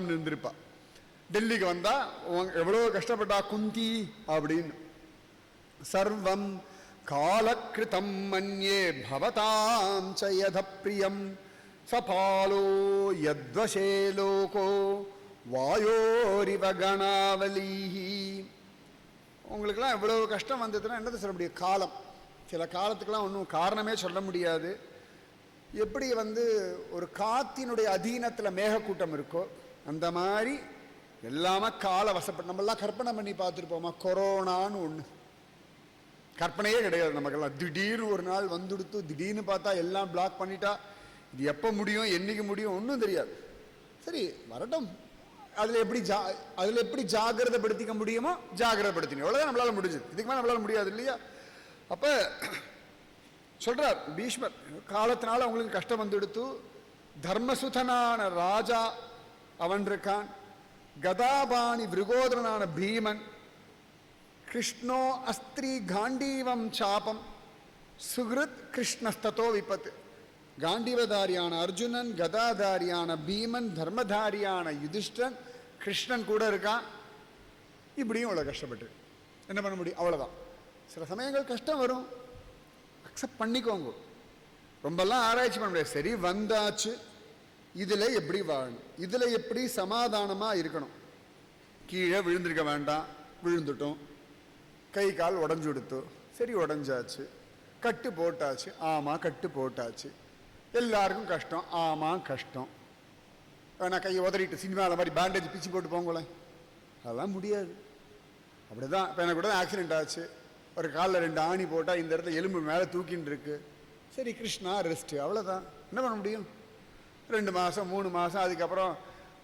பேசாமல் இருந்திருப்பா டெல்லிக்கு வந்தா எவ்வளோ கஷ்டப்பட்டா குந்தி அப்படின்னு. சர்வம் காலக்கிருதம் மன்யே பவதாம் சயதப்பிரியம் சபாலோ யத்வசே லோகோ வாயோரிவ கணாவலீஹி உங்களுக்கெல்லாம் இவ்வளவு கஷ்டம் வந்ததுன்னா என்னது சொல்ல முடியும்? காலம். சில காலத்துக்கெல்லாம் ஒன்றும் காரணமே சொல்ல முடியாது. எப்படி வந்து ஒரு காத்தினுடைய அதீனத்தில் மேகக்கூட்டம் இருக்கோ அந்த மாதிரி எல்லாமே கால வசப்பட்டு நம்மெல்லாம் கற்பனை பண்ணி பார்த்துருப்போமா? கொரோனான்னு ஒன்று கற்பனையே கிடையாது நமக்கெல்லாம். திடீர்னு ஒரு நாள் வந்துடுத்து திடீர்னு பார்த்தா எல்லாம் பிளாக் பண்ணிட்டா இது எப்போ முடியும் என்றைக்கு முடியும் ஒன்றும் தெரியாது. சரி வரட்டும். அதில் எப்படி ஜா அதில் எப்படி ஜாகிரதைப்படுத்திக்க முடியுமோ ஜாகிரதைப்படுத்தினோம் அவ்வளோதான் நம்மளால முடிஞ்சது. இதுக்கு மேலே நம்மளால முடியாது இல்லையா? அப்போ சொல்கிறார் பீஷ்மர் காலத்தினால அவங்களுக்கு கஷ்டம் வந்துடுத்து தர்மசுதனான ராஜா அவன் இருக்கான் கதாபாணி விருகோதரனான பீமன். கிருஷ்ணோ அஸ்திரி காண்டீவம் சாபம். சுகிருத் கிருஷ்ணஸ்ததோ விபத்து. காண்டீவதாரியான அர்ஜுனன் கதாதாரியான பீமன் தர்மதாரியான யுதிஷ்டன் கிருஷ்ணன் கூட இருக்கான். இப்படியும் அவ்வளோ கஷ்டப்பட்டு. என்ன பண்ண முடியும்? அவ்வளோதான் சில சமயங்கள் கஷ்டம் வரும். அக்செப்ட் பண்ணிக்கோங்க. ரொம்பலாம் ஆராய்ச்சி பண்ண முடியாது. சரி வந்தாச்சு. இதில் எப்படி வாழணும்? இதில் எப்படி சமாதானமாக இருக்கணும்? கீழே விழுந்திருக்க வேண்டாம். விழுந்துட்டோம். கை கால் உடஞ்சு கொடுத்தோம் சரி உடஞ்சாச்சு. கட்டு போட்டாச்சு. ஆமாம் கட்டு போட்டாச்சு. எல்லாருக்கும் கஷ்டம். ஆமாம் கஷ்டம். வேணா கையை உதறிட்டு சினிமாவில் மாதிரி பேண்டேஜ் பிச்சு போட்டு போங்களேன் அதெல்லாம் முடியாது. அப்படிதான். இப்போ எனக்கு கூட ஆக்சிடென்ட் ஆச்சு. ஒரு காலில் ரெண்டு ஆணி போட்டால் இந்த இடத்துல எலும்பு மேலே தூக்கின்னு இருக்கு. சரி கிருஷ்ணா ரெஸ்ட்டு அவ்வளோதான் என்ன பண்ண முடியும்? ரெண்டு மாதம் மூணு மாதம் அதுக்கப்புறம்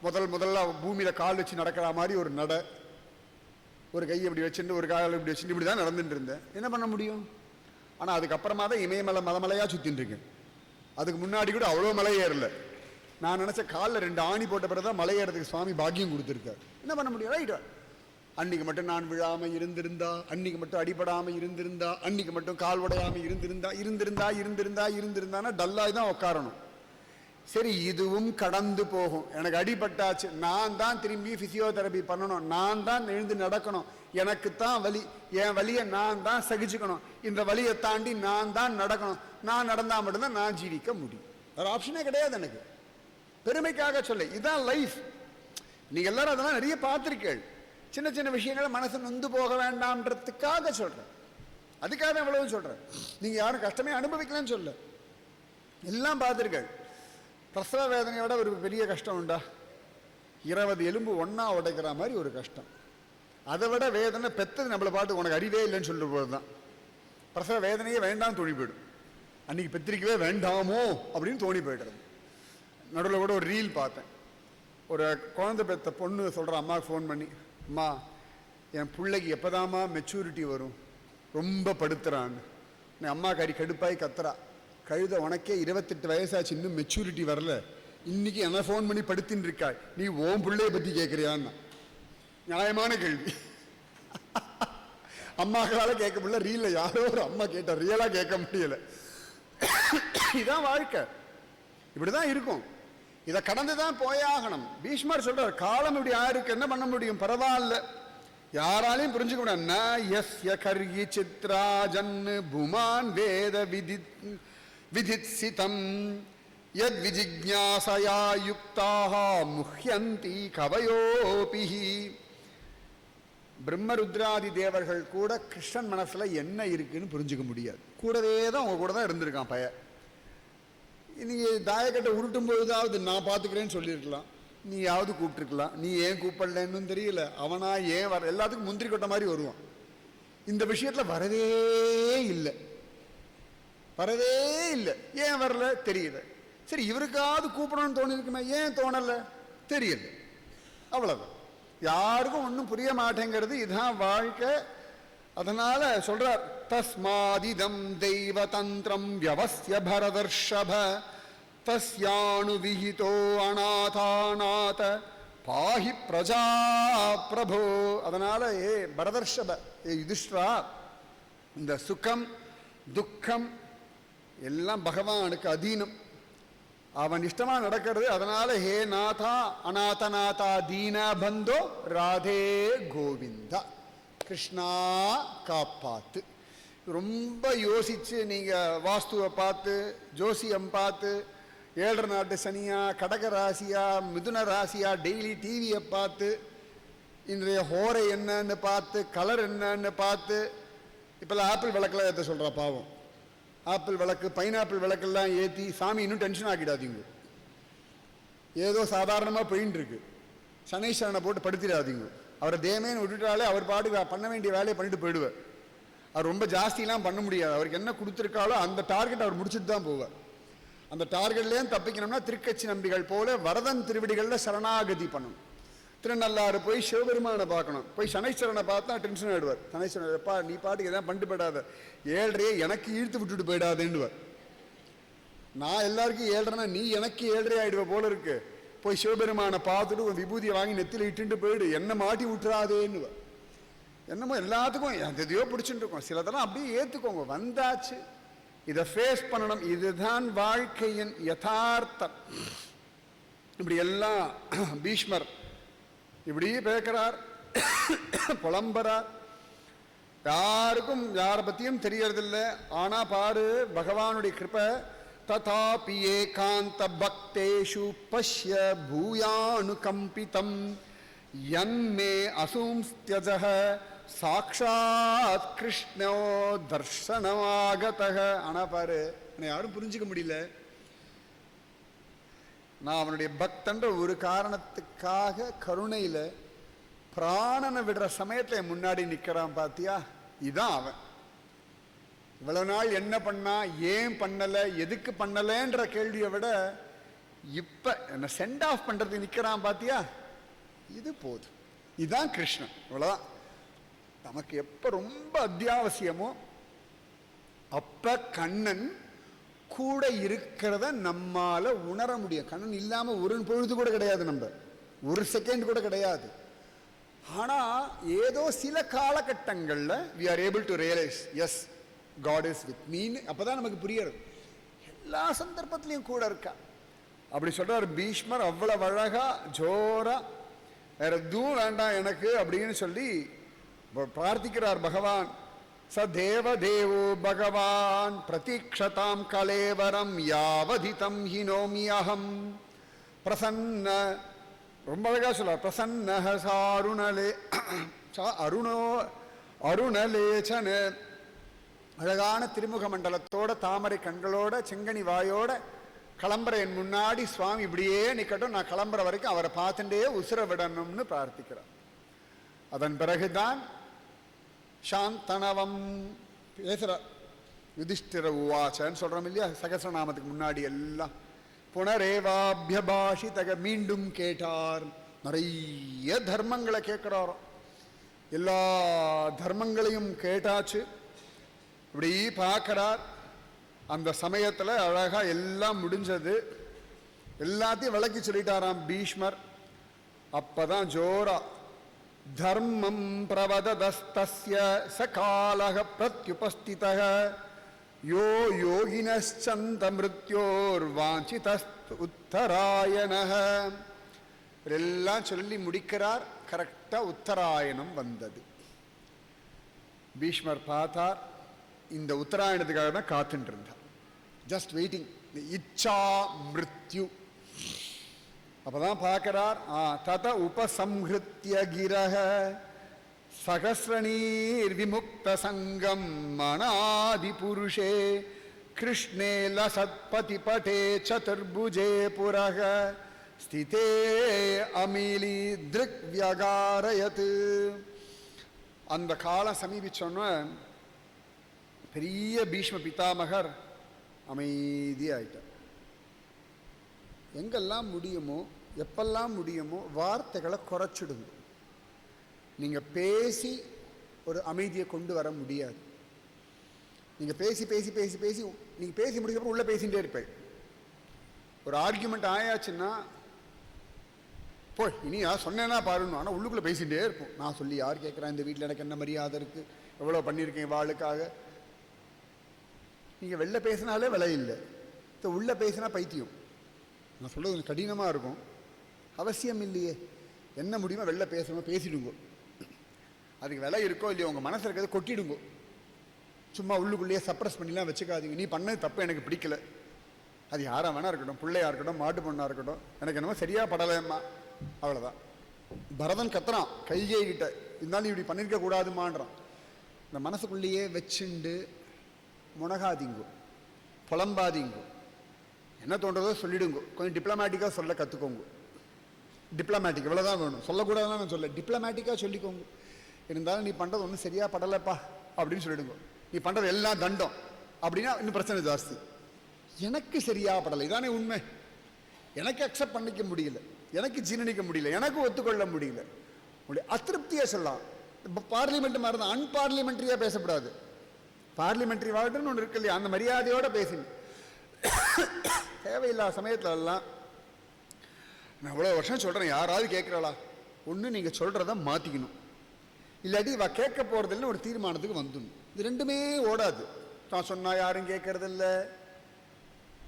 முதல் முதல்ல பூமியில் கால் வச்சு நடக்கிற மாதிரி ஒரு நடை. ஒரு கை இப்படி வச்சுட்டு ஒரு காலை இப்படி வச்சுட்டு இப்படி தான் நடந்துட்டு இருந்தேன். என்ன பண்ண முடியும்? ஆனால் அதுக்கப்புறமா தான் இமயமலை மலமலையாக சுற்றின்னு இருக்கேன். அதுக்கு முன்னாடி கூட அவ்வளோ மலை ஏறல. நான் நினச்ச காலில் ரெண்டு ஆணி போட்ட பிறகு தான் மலை ஏறதுக்கு சுவாமி பாக்கியம் கொடுத்துருக்காரு. என்ன பண்ண முடியும்? ரைட்டா அன்னைக்கு மட்டும் நான் விழாமல் இருந்திருந்தா அன்னைக்கு மட்டும் அடிபடாமல் இருந்திருந்தா அன்னைக்கு மட்டும் கால் உடையாமல் இருந்திருந்தா இருந்திருந்தா இருந்திருந்தா இருந்திருந்தானா டல்லாய் தான் உட்காரணும். சரி இதுவும் கடந்து போகும். எனக்கு அடிபட்டாச்சு. நான் தான் திரும்பி ஃபிசியோதெரபி பண்ணணும். நான் தான் எழுந்து நடக்கணும். எனக்கு தான் வலி. என் வலியை நான் தான் சகிச்சுக்கணும். இந்த வலியை தாண்டி நான் தான் நடக்கணும். நான் நடந்தால் மட்டும்தான் நான் ஜீவிக்க முடியும். வேறு ஆப்ஷனே கிடையாது எனக்கு. பெருமைக்காக சொல்ல. இதுதான் லைஃப் நீங்கள் எல்லாரும் அதெல்லாம் நிறைய பார்த்துருக்கீள் சின்ன சின்ன விஷயங்களை மனசு நொந்து போக வேண்டாம்ன்றதுக்காக சொல்கிறேன் அதுக்காக தான் இவ்வளவு நீங்கள் யாரும் கஷ்டமே அனுபவிக்கலன்னு சொல்ல எல்லாம் பார்த்துருக்கேள் பிரசவ வேதனையோட ஒரு பெரிய கஷ்டம் உண்டா? இருபது எலும்பு ஒன்றா உடைக்கிற மாதிரி ஒரு கஷ்டம். அதை விட வேதனை பெத்தது நம்மளை பாட்டு உனக்கு அறிவே இல்லைன்னு சொல்லிட்டு போது தான். பிரசவ வேதனையே வேண்டாம் தோணி போயிடும். அன்னைக்கு பெத்திரிக்கவே வேண்டாமோ அப்படின்னு தோணி போயிடுறது. நடுவில் கூட ஒரு ரீல் பார்த்தேன். ஒரு குழந்தை பெத்த பொண்ணு சொல்கிற அம்மாவுக்கு ஃபோன் பண்ணி அம்மா என் பிள்ளைக்கு எப்போதாம்மா மெச்சூரிட்டி வரும்? ரொம்ப படுத்துறான்னு. என் அம்மா கறி கடுப்பாய் கத்துறா. கழுத உனக்கே இருபத்தெட்டு வயசாச்சு இன்னும் மெச்சூரிட்டி வரல. இன்னைக்கு என்ன ஃபோன் பண்ணி படுத்தின்னு இருக்காய் நீ ஓன் பிள்ளைய பற்றி கேட்குறியான்னா நியாயமான கேள்வி. அம்மாக்களால் கேட்க முடியல ரீல யாரோ ஒரு அம்மா கேட்டா ரியலாக கேட்க முடியல. இதான் வாழ்க்கை. இப்படிதான் இருக்கும். இதை கடந்து தான் போயாகணும். பீஷ்மர் சொல்றார் காலம் இப்படி யாருக்கு என்ன பண்ண முடியும்? பரவாயில்ல. யாராலையும் புரிஞ்சுக்க முடியாது. ந யஸ்ய கர்யி சித்ராஜன் புமான் வேத விதித் விதித்சிதம் யத் விஜிஜ்ஞாசயா யுக்தாக முஹ்யந்தி கவயோபிஹி பிரம்மருத்ராதி தேவர்கள் கூட கிருஷ்ணன் மனசுல என்ன இருக்குன்னு புரிஞ்சுக்க முடியாது. கூடவே தான் அவங்க கூட தான் இருந்திருக்கான் பய நீங்கள் தாயக்கட்டை உருட்டும் பொழுதாவது நான் பார்த்துக்கிறேன்னு சொல்லியிருக்கலாம். நீயாவது கூப்பிட்டுருக்கலாம். நீ ஏன் கூப்பிடலன்னு தெரியல. அவனா ஏன் வர எல்லாத்துக்கும் முந்திரி கொட்ட மாதிரி வருவான். இந்த விஷயத்தில் வரவே இல்லை. வரவே இல்லை. ஏன் வரல? தெரியல. சரி இவருக்காவது கூப்பிடணும்னு தோணிருக்குமே ஏன் தோணல? தெரியல. அவ்வளவு யாருக்கும் ஒன்றும் புரிய மாட்டேங்கிறது இதுதான் வாழ்க்கை. அதனால சொல்றார் தஸ்மாதிதம் தெய்வ தந்திரம் வியவசிய பரதர்ஷப தஸ்யானு விஹிதோ அநாதாநாத பாஹி பிரஜா பிரபோ. அதனால ஏ பரதர்ஷப ஏ யுதிஷ்டா இந்த சுகம் துக்கம் எல்லாம் பகவானுக்கு அதீனம். அவன் இஷ்டமாக நடக்கிறது அதனால் ஹே நாதா அநாதநாதா தீன பந்தோ ராதே கோவிந்தா. கிருஷ்ணா காப்பாத்து. ரொம்ப யோசித்து நீங்கள் வாஸ்துவை பார்த்து ஜோசியம் பார்த்து ஏழரை நாட்டு சனியா கடக ராசியா மிதுன ராசியா டெய்லி டிவியை பார்த்து இன்றைய ஹோரை என்னன்னு பார்த்து கலர் என்னன்னு பார்த்து இப்போல்லாம் ஆப்பிள் விளக்கெல்லாம் ஏற்ற சொல்கிறா பாவம். ஆப்பிள் விளக்கு பைனாப்பிள் விளக்கெல்லாம் ஏற்றி சாமி இன்னும் டென்ஷன் ஆக்கிடாதீங்க. ஏதோ சாதாரணமாக போயின்னு இருக்கு சனீஸ்வரனை போட்டு படுத்திடாதீங்க. அவரை தேமேன்னு விட்டுட்டாலே அவர் பாட்டு பண்ண வேண்டிய வேலையை பண்ணிட்டு போயிடுவார். அவர் ரொம்ப ஜாஸ்திலாம் பண்ண முடியாது. அவருக்கு என்ன கொடுத்துருக்காலோ அந்த டார்கெட் அவர் முடிச்சுட்டு தான் போவார். அந்த டார்கெட்லேயும் தப்பிக்கணும்னா திருக்கட்சி நம்பிகள் போல வரதன் திருவடிகளில் சரணாகதி பண்ணணும். திருநள்ளாறு போய் சிவபெருமானை பார்க்கணும். போய் சனீஸ்வரனை பார்த்தா டென்ஷன் ஆயிடுவார். சனீஸ்வரன் எப்பா நீ பாட்டுக்கு எதாவது பண்ணிட்டு போயிடாத. ஏழ்றையே எனக்கு இழுத்து விட்டுட்டு போயிடாதேன்னுவார். நான் எல்லாருக்கும் ஏழ்றேன்னா நீ எனக்கு ஏழ்றே ஆயிடுவ போல இருக்கு. போய் சிவபெருமானை பார்த்துட்டு ஒரு விபூதியை வாங்கி நெத்தில இட்டுட்டு போயிடு. என்ன மாட்டி விட்டுறாதேன்னு என்னமோ எல்லாத்துக்கும் எதையோ பிடிச்சிட்டு இருக்கோம். சிலதெல்லாம் அப்படியே ஏத்துக்கோங்க. வந்தாச்சு. இதை ஃபேஸ் பண்ணணும். இதுதான் வாழ்க்கையின் யதார்த்தம். இப்படி எல்லாம் பீஷ்மர் இப்படி பேக்கிறார் புலம்புறார். யாருக்கும் யாரை பற்றியும் தெரியறதில்ல. ஆனால் பாரு பகவானுடைய கிருபை. ததாபி ஏகாந்த பக்தேஷு பஷ்ய பூயானுகம்பிதம். யன்மே அசூம்ஸ்தியஜ சாக்ஷாத் கிருஷ்ணோ தர்ஷனமாகத ஆனால் பாரு என்னை யாரும் புரிஞ்சுக்க முடியல. நான் அவனுடைய பக்தன்ற ஒரு காரணத்துக்காக கருணையில் பிராணனை விடுற சமயத்தில் என் முன்னாடி நிக்கிறான் பார்த்தியா இதான் அவன். இவ்வளவு நாள் என்ன பண்ணா ஏன் பண்ணலை எதுக்கு பண்ணலைன்ற கேள்வியை விட இப்ப என்னை சென்ட் ஆஃப் பண்ணுறது நிக்கிறான் பார்த்தியா இது போதும். இதுதான் கிருஷ்ணன். இவ்வளோதான் நமக்கு எப்போ ரொம்ப அத்தியாவசியமோ அப்ப கண்ணன் கூட இருக்கிறத நம்மால் உணர முடியும். கண்ணன் இல்லாமல் ஒரு பொழுது கூட கிடையாது நம்ம. ஒரு செகண்ட் கூட கிடையாது. ஆனால் ஏதோ சில காலகட்டங்களில் we are able to realise as God is with me அப்போ தான் நமக்கு புரியறது எல்லா சந்தர்ப்பத்திலையும் கூட இருக்கா. அப்படி சொல்கிறார் பீஷ்மர் அவ்வளோ அழகாக ஜோராக வேறு எதுவும் வேண்டாம் எனக்கு அப்படின்னு சொல்லி பிரார்த்திக்கிறார் பகவான். ச தேவதேவோ பகவான் பிரதீக்ஷதாம் கலேவரம் யாவதிதம் ஹினோமி அகம் பிரசன்ன ரொம்ப அழகா சொல்றார் பிரசன்ன சாருணலே சா அருணோ அருணலேச்சன அழகான திருமுக மண்டலத்தோட தாமரை கண்களோட செங்கனி வாயோட கிளம்புற என் முன்னாடி சுவாமி இப்படியே நிக்கட்டும் நான் கிளம்புற வரைக்கும் அவரை பார்த்துட்டே உசுர விடணும்னு பிரார்த்திக்கிறார் அதன் பிறகுதான் சாந்தனவம். பேசுகிறார் யுதிஷ்டிர உவாச்சன்னு சொல்கிறோம் இல்லையா? சகசநாமத்துக்கு முன்னாடி எல்லாம். புனரேவாபியபாஷிதக மீண்டும் கேட்டார். நிறைய தர்மங்களை கேட்குறாரோ. எல்லா தர்மங்களையும் கேட்டாச்சு. இப்படி பார்க்குறார். அந்த சமயத்தில் அழகாக எல்லாம் முடிஞ்சது. எல்லாத்தையும் விளக்கி சொல்லிட்டாராம் பீஷ்மர். அப்போ தான் ஜோரா தர்மம் பிரவததஸ்தஸ்ய சகாலக பிரத்யுபஸ்திதக யோ யோகினச்சந்த மிருத்யோர்வாஞ்சிதஸ்து உத்தராயணக உத்தராயணः எல்லாம் சொல்லி முடிக்கிறார் கரெக்டாக உத்தராயணம் வந்தது பீஷ்மர் பார்த்தார் இந்த உத்தராயணத்துக்காக தான் காத்துட்டு இருந்தார் ஜஸ்ட் வெயிட்டிங் இச்சா மிருத்யு அப்பதான் பார்க்கிறார் ஆ தத உபசம்ஹிருத்திய கிரக சகசிரணீர் விமுக்த சங்கம் மனாதி புருஷே கிருஷ்ணே லசத்பதி பட்டே சதுர்புஜே புரக ஸ்திதே அமீலி திருக் வியகாரயத் அந்த காலம் சமீபிச்சோன்னு பெரிய பீஷ்ம பிதாமகர் அமைதியாயிட்டார். எங்கெல்லாம் முடியுமோ எப்பெல்லாம் முடியுமோ வார்த்தைகளை குறைச்சிடுங்க. நீங்கள் பேசி ஒரு அமைதியை கொண்டு வர முடியாது. நீங்கள் பேசி பேசி பேசி பேசி நீங்கள் பேசி முடிச்சப்போ உள்ளே பேசிகிட்டே இருப்பேன். ஒரு ஆர்கியூமெண்ட் ஆயாச்சுன்னா போய் இனியா யார் சொன்னேன்னா பாருன்னு ஆனால் உள்ளுக்குள்ளே பேசிகிட்டே இருப்போம். நான் சொல்லி யார் கேட்குறேன் இந்த வீட்டில் எனக்கு என்ன மரியாதை இருக்குது எவ்வளோ பண்ணியிருக்கேன் வாளுக்காக நீங்கள் வெளில பேசினாலே விலை இல்லை. இப்போ உள்ளே பேசினா பைத்தியம். நான் சொல்கிறது கொஞ்சம் கடினமாக இருக்கும். அவசியம் இல்லையே. என்ன முடியுமோ வெளில பேசணும் பேசிடுங்கோ. அதுக்கு விலை இருக்கோ இல்லையோ உங்கள் மனசில் இருக்கிறத கொட்டிடுங்கோ. சும்மா உள்ளுக்குள்ளேயே சப்ரஸ் பண்ணிலாம் வச்சுக்காதீங்க. நீ பண்ணது தப்பு எனக்கு பிடிக்கல. அது யாராக வேணா இருக்கட்டும் பிள்ளையாக இருக்கட்டும் மாட்டு பொண்ணாக இருக்கட்டும். எனக்கு என்னமோ சரியா படலையம்மா. அவ்வளோதான் பரதன் கத்துறான் கைகே கிட்ட. இருந்தாலும் இப்படி பண்ணியிருக்க கூடாதுமான்றான். இந்த மனசுக்குள்ளேயே வச்சுண்டு முனகாதீங்கோ. புலம்பாதீங்கோ. என்ன தோன்றதோ சொல்லிடுங்கோ. கொஞ்சம் டிப்ளமேட்டிக்காக சொல்ல கற்றுக்கோங்க டிப்ளமேட்டிக் இவ்வளோதான் வேணும். சொல்லக்கூடாதுன்னு நான் சொல்ல டிப்ளமேட்டிக்காக சொல்லிக்கோங்க. இருந்தாலும் நீ பண்ணுறது ஒன்றும் சரியாக படலைப்பா. அப்படின்னு சொல்லிடுங்க. நீ பண்ணுறது எல்லாம் தண்டம். அப்படின்னா இன்னும் பிரச்சனை ஜாஸ்தி. எனக்கு சரியாக படலை. இதானே உண்மை. எனக்கு அக்செப்ட் பண்ணிக்க முடியல. எனக்கு ஜீரணிக்க முடியல. எனக்கு ஒத்துக்கொள்ள முடியல. உங்களுடைய அதிருப்தியாக சொல்லலாம். இப்போ பார்லிமெண்ட் மாதிரி தான் அன்பார்லிமெண்ட்ரியாக பேசக்கூடாது பார்லிமெண்ட்ரி வாழ்க்கைன்னு ஒன்று இருக்கு இல்லையா? அந்த மரியாதையோடு பேசணும் தேவையில்லாத சமயத்துல எல்லாம் நான் இவ்வளோ வருஷம் சொல்கிறேன் யாராவது கேட்குறாளா? ஒன்று நீங்கள் சொல்கிறத மாற்றிக்கணும் இல்லாட்டி இவ கேட்க போகிறதில்ல ஒரு தீர்மானத்துக்கு வந்துடணும். இது ரெண்டுமே ஓடாது. நான் சொன்னால் யாரும் கேட்கறதில்ல.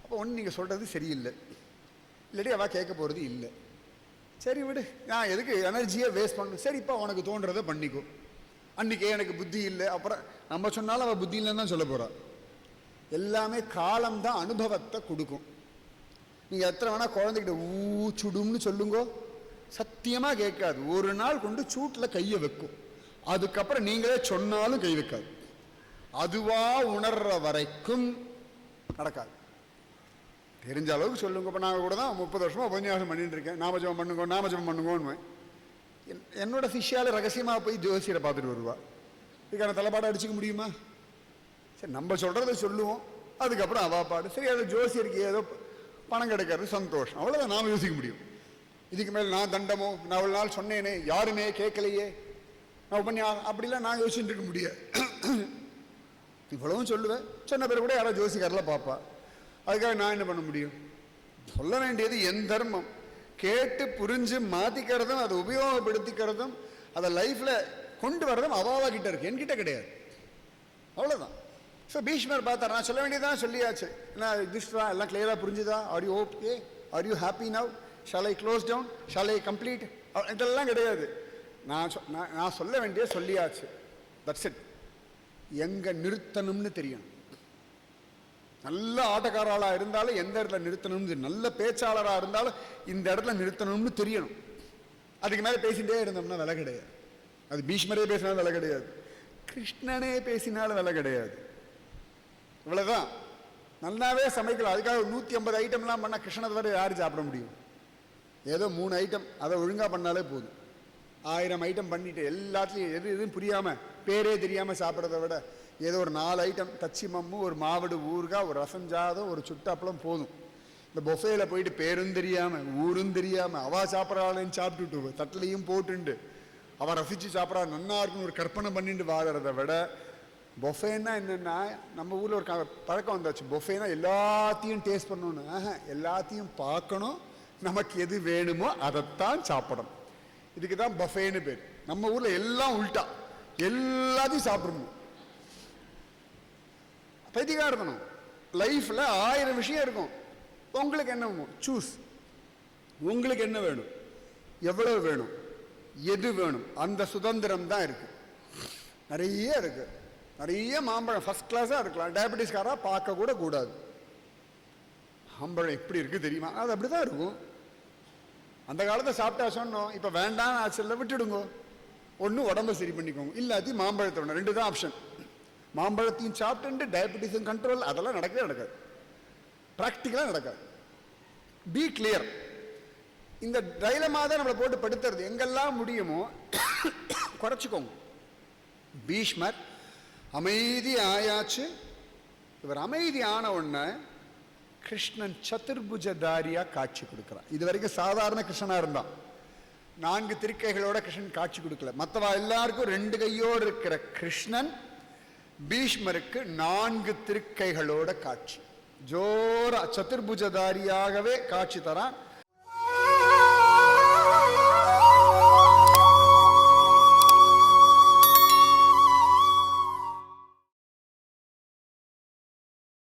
அப்போ ஒன்று நீங்கள் சொல்கிறது சரியில்லை. இல்லாட்டி அவள் கேட்க போகிறது இல்லை. சரி விடு. நான் எதுக்கு எனர்ஜியை வேஸ்ட் பண்ணணும்? சரிப்பா உனக்கு தோன்றதை பண்ணிக்கோ. அன்றைக்கே எனக்கு புத்தி இல்லை. அப்புறம் நம்ம சொன்னாலும் அவள் புத்தி இல்லைன்னு தான் சொல்ல போகிறாள் எல்லாமே காலம்தான் அனுபவத்தை கொடுக்கும். நீங்கள் எத்தனை வேணால் குழந்தைகிட்ட ஊ சுடும்னு சொல்லுங்கோ. சத்தியமாக கேட்காது. ஒரு நாள் கொண்டு சூட்டில் கையை வைக்கும். அதுக்கப்புறம் நீங்களே சொன்னாலும் கை வைக்காது. அதுவா உணர்ற வரைக்கும் நடக்காது. தெரிஞ்ச அளவுக்கு சொல்லுங்க. இப்போ நாங்கள் கூட தான் முப்பது வருஷமாக உபன்யாசம் பண்ணிட்டு இருக்கேன். நாமஜபம் பண்ணுங்க நாமஜபம் பண்ணுங்கன்னு என் என்னோட சிஷ்யால ரகசியமாக போய் ஜோசியரை பார்த்துட்டு வருவா. இதுக்கான தலைப்பாடை அடிச்சுக்க முடியுமா? சரி நம்ம சொல்கிறத சொல்லுவோம். அதுக்கப்புறம் அவா பாடு. சரி அது ஜோசியருக்கு ஏதோ பணம் கிடைக்கிறது சந்தோஷம். அவ்வளோதான் நாம் யோசிக்க முடியும். இதுக்கு மேலே நான் தண்டமோ நான் அவ்வளோ நாள் சொன்னேனே யாருமே கேட்கலையே. நான் பண்ணி அப்படிலாம் நான் யோசிச்சுட்டு இருக்க முடியாது. இவ்வளவும் சொல்லுவேன். சொன்ன பிறகு கூட யாரோ ஜோசிக்காரில் பார்ப்பா அதுக்காக நான் என்ன பண்ண முடியும்? சொல்ல வேண்டியது என் தர்மம். கேட்டு புரிஞ்சு மாற்றிக்கிறதும் அதை உபயோகப்படுத்திக்கிறதும் அதை லைஃப்பில் கொண்டு வர்றதும் அவாவா கிட்ட இருக்கு. என்கிட்ட கிடையாது. அவ்வளோதான் ஸோ பீஷ்மர் பார்த்தார் நான் சொல்ல வேண்டியதான் சொல்லியாச்சு. என்ன யுதிஷ்டரா எல்லாம் கிளியராக புரிஞ்சுதா? Are you okay are you happy now shall I close down shall I complete இதெல்லாம் கிடையாது. நான் சொ- நான் நான் சொல்ல வேண்டிய சொல்லியாச்சு. தட்ஸ் இட் எங்கே நிறுத்தணும்னு தெரியும். நல்ல ஆட்டக்காரர்களாக இருந்தாலும் எந்த இடத்துல நிறுத்தணும்னு நல்ல பேச்சாளராக இருந்தாலும் இந்த இடத்துல நிறுத்தணும்னு தெரியணும். அதுக்கு மேலே பேசிகிட்டே இருந்தோம்னா விலை கிடையாது. அது பீஷ்மரே பேசினாலும் விலை கிடையாது. கிருஷ்ணனே பேசினாலும் விலை கிடையாது. இவ்வளோதான் நல்லாவே சமைக்கலாம். அதுக்காக நூற்றி ஐம்பது ஐட்டம்லாம் பண்ணால் கிருஷ்ணத்தை தவிர யார் சாப்பிட முடியும்? ஏதோ மூணு ஐட்டம் அதை ஒழுங்காக பண்ணாலே போதும். ஆயிரம் ஐட்டம் பண்ணிவிட்டு எல்லாத்துலேயும் எது எதுவும் புரியாமல் பேரே தெரியாமல் சாப்பிட்றத விட ஏதோ ஒரு நாலு ஐட்டம் தச்சி மம்மு ஒரு மாவடு ஊறுகாய் ஒரு ரசம் ஜாதம் ஒரு சுட்டப்பளம் போதும். இந்த பொஃபேயில் போயிட்டு பேரும் தெரியாமல் ஊரும் தெரியாமல் அவள் சாப்பிட்றாளேன்னு சாப்பிட்டுட்டு தட்டிலையும் போட்டுண்டு. அவள் ரசித்து சாப்பிட்றா. நல்லா இருக்குன்னு ஒரு கற்பனை பண்ணிட்டு வாழறதை விட பொஃபேன்னா என்னென்னா நம்ம ஊரில் ஒரு க- பழக்கம் வந்தாச்சு. பொஃபேனா எல்லாத்தையும் டேஸ்ட் பண்ணணும்னு. ஆஹா, எல்லாத்தையும் பார்க்கணும். நமக்கு எது வேணுமோ அதைத்தான் சாப்பிடணும். இதுக்கு தான் பஃபேன்னு பேர். நம்ம ஊரில் எல்லாம் உள்டா எல்லாத்தையும் சாப்பிடணும். இருக்கணும் லைஃப்பில் ஆயிரம் விஷயம் இருக்கும். உங்களுக்கு என்ன வேணும்? சூஸ் உங்களுக்கு என்ன வேணும்? எவ்வளோ வேணும்? எது வேணும்? அந்த சுதந்திரம் தான் இருக்குது நிறைய இருக்குது நிறைய மாம்பழம் ஃபஸ்ட் கிளாஸாக இருக்கலாம். டயபெட்டிஸ்காராக பார்க்கக்கூட கூடாது. மாம்பழம் எப்படி இருக்குது தெரியுமா? அது அப்படி தான் இருக்கும். அந்த காலத்தை சாப்பிட்டா சொன்னோம் இப்போ வேண்டாம் ஆச்சரில் விட்டுடுங்க. ஒன்று உடம்ப சரி பண்ணிக்கோங்க. இல்லாட்டி மாம்பழத்தை ஒன்று ரெண்டு தான் ஆப்ஷன் மாம்பழத்தையும் சாப்பிட்டு டயபெட்டிஸும் கண்ட்ரோல் அதெல்லாம் நடக்கவே நடக்காது. ப்ராக்டிக்கலாக நடக்காது. பி கிளியர் இந்த டைலமாக தான் நம்மளை போட்டு படுத்துறது. எங்கெல்லாம் முடியுமோ குறைச்சிக்கோங்க. பீஷ்மர் அமைதி ஆயாச்சு. இவர் அமைதி ஆன உடனே கிருஷ்ணன் சதுர்புஜதாரியா காட்சி கொடுக்குறான் இது வரைக்கும் சாதாரண கிருஷ்ணனா இருந்தான். நான்கு திருக்கைகளோட கிருஷ்ணன் காட்சி கொடுக்கல. மற்றவா எல்லாருக்கும் ரெண்டு கையோடு இருக்கிற கிருஷ்ணன் பீஷ்மருக்கு நான்கு திருக்கைகளோட காட்சி. ஜோரா சதுர்புஜதாரியாகவே காட்சி தரான்.